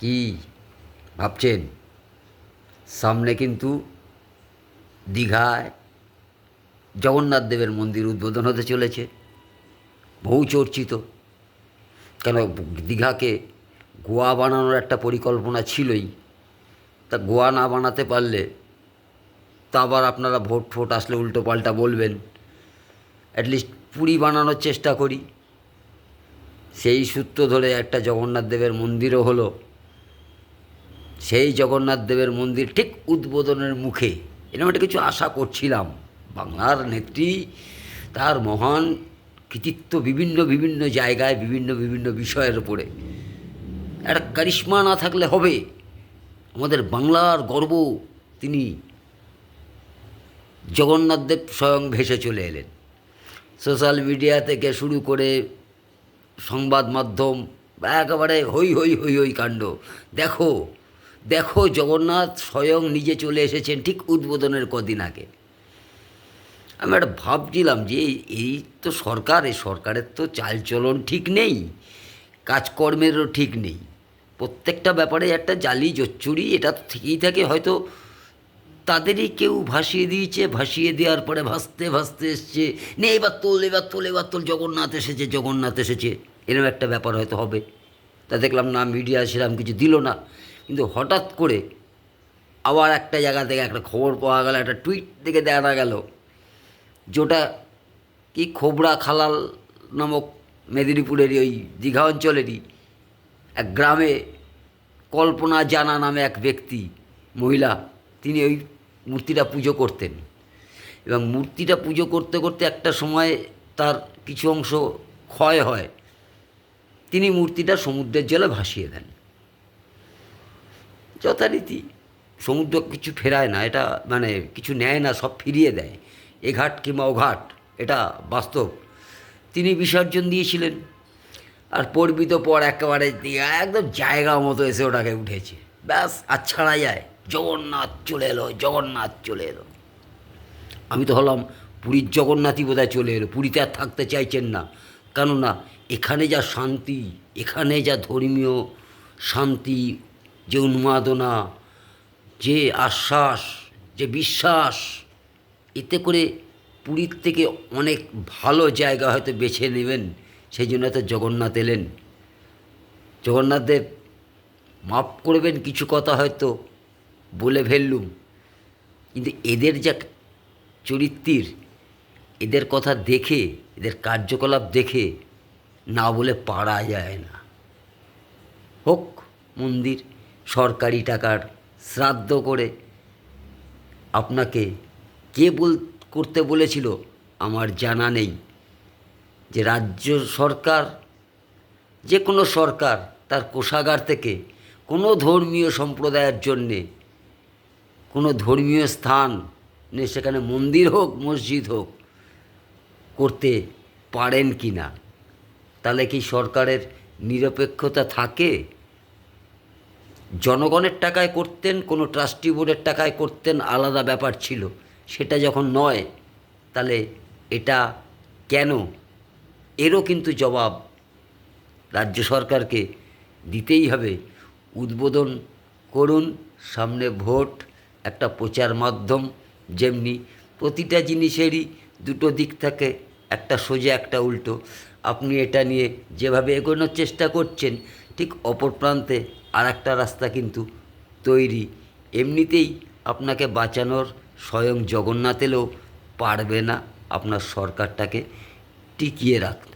কি ভাবছেন? সামনে কিন্তু দীঘায় জগন্নাথ দেবের মন্দির উদ্বোধন হতে চলেছে। বহু চর্চিত। কেন দীঘাকে গোয়া বানানোর একটা পরিকল্পনা ছিলই। তা গোয়া না বানাতে পারলে তা আবার আপনারা ভোট ফোট আসলে উল্টো পাল্টা বলবেন। অ্যাটলিস্ট পুরী বানানোর চেষ্টা করি। সেই সূত্র ধরে একটা জগন্নাথ দেবের মন্দিরও হলো। সেই জগন্নাথ দেবের মন্দির ঠিক উদ্বোধনের মুখে। এরকম একটা কিছু আশা করছিলাম। বাংলার নেত্রী, তার মহান কৃতিত্ব বিভিন্ন বিভিন্ন জায়গায়, বিভিন্ন বিভিন্ন বিষয়ের উপরে। একটা কারিশ্মা না থাকলে হবে। আমাদের বাংলার গর্ব, তিনি জগন্নাথদেব স্বয়ং ভেসে চলে এলেন। সোশ্যাল মিডিয়া থেকে শুরু করে সংবাদ মাধ্যম, একেবারে হই হই হই হই কাণ্ড। দেখো দেখো জগন্নাথ স্বয়ং নিজে চলে এসেছেন ঠিক উদ্বোধনের কদিন আগে। আমি একটা ভাবছিলাম যে এই তো সরকার, এই সরকারের তো চালচলন ঠিক নেই, কাজকর্মেরও ঠিক নেই। প্রত্যেকটা ব্যাপারে একটা জালি জচ্চুরি এটা তো থেকেই থাকে, হয়তো তাদেরই কেউ ভাসিয়ে দিয়েছে, ভাসিয়ে দেওয়ার পরে ভাসতে ভাসতে এসছে, নে, এবার তোল এবার তোল এবার তোল, জগন্নাথ এসেছে জগন্নাথ এসেছে। এরকম একটা ব্যাপার হয়তো হবে। তা দেখলাম না মিডিয়া সেরকম কিছু দিল না। কিন্তু হঠাৎ করে আবার একটা জায়গা থেকে একটা খবর পাওয়া গেল, একটা টুইট থেকে দেখা গেল, যেটা কি খোবরা খালাল নামক মেদিনীপুরেরই, ওই দীঘা অঞ্চলেরই এক গ্রামে কল্পনা জানা নামে এক ব্যক্তি, মহিলা, তিনি ওই মূর্তিটা পুজো করতেন। এবং মূর্তিটা পুজো করতে করতে একটা সময় তার কিছু অংশ ক্ষয় হয়। তিনি মূর্তিটা সমুদ্রের জলে ভাসিয়ে দেন। যথারীতি। সমুদ্র কিছু ফেরায় না, এটা মানে কিছু নেয় না, সব ফিরিয়ে দেয়। এ ঘাট কিংবা ও ঘাট, এটা বাস্তব। তিনি বিসর্জন দিয়েছিলেন। আর পর্বিত পর একেবারে একদম জায়গা মতো এসে ওটাকে উঠেছে। ব্যাস, আর ছাড়া যায়। জগন্নাথ চলে এলো, জগন্নাথ চলে এলো। আমি তো হলাম পুরীর জগন্নাথই বোধহয় চলে এলো। পুরীতে আর থাকতে চাইছেন না। কেননা, এখানে যা শান্তি, এখানে যা ধর্মীয় শান্তি যে উন্মাদনা, যে আশ্বাস, যে বিশ্বাস, এতে করে পুরীর থেকে অনেক ভালো জায়গা হয়তো বেছে নেবেন। সেই জন্য তো জগন্নাথ এলেন। জগন্নাথদেব মাফ করবেন কিছু কথা হয়তো বলে ফেললুম। কিন্তু এদের যা চরিত্রের, এদের কথা দেখে, এদের কার্যকলাপ দেখে না বলে পারা যায় না। হোক, মন্দির। সরকারি টাকার শ্রাদ্ধ করে আপনাকে কে বল, করতে বলেছিল আমার জানা নেই। যে রাজ্য সরকার, যে কোনো সরকার তার কোষাগার থেকে কোনো ধর্মীয় সম্প্রদায়ের জন্যে কোনো ধর্মীয় স্থান সেখানে মন্দির হোক, মসজিদ হোক, করতে পারেন কি না? তাহলে কি সরকারের নিরপেক্ষতা থাকে? জনগণের টাকায় করতেন, কোনো ট্রাস্টি বোর্ডের টাকায় করতেন আলাদা ব্যাপার ছিল। সেটা যখন নয়, তাহলে এটা কেন? এরও কিন্তু জবাব রাজ্য সরকারকে দিতেই হবে। উদ্বোধন করুন, সামনে ভোট, একটা প্রচার মাধ্যম যেমনি। প্রতিটা জিনিসেরই দুটো দিক থাকে, একটা সোজা, একটা উল্টো। আপনি এটা নিয়ে যেভাবে এগোনোর চেষ্টা করছেন, ঠিক অপর প্রান্তে আর একটা রাস্তা কিন্তু তৈরি। এমনিতেই আপনাকে বাঁচানোর স্বয়ং জগন্নাথ এলেও পারবে না আপনার সরকারটাকে টিকিয়ে রাখতে।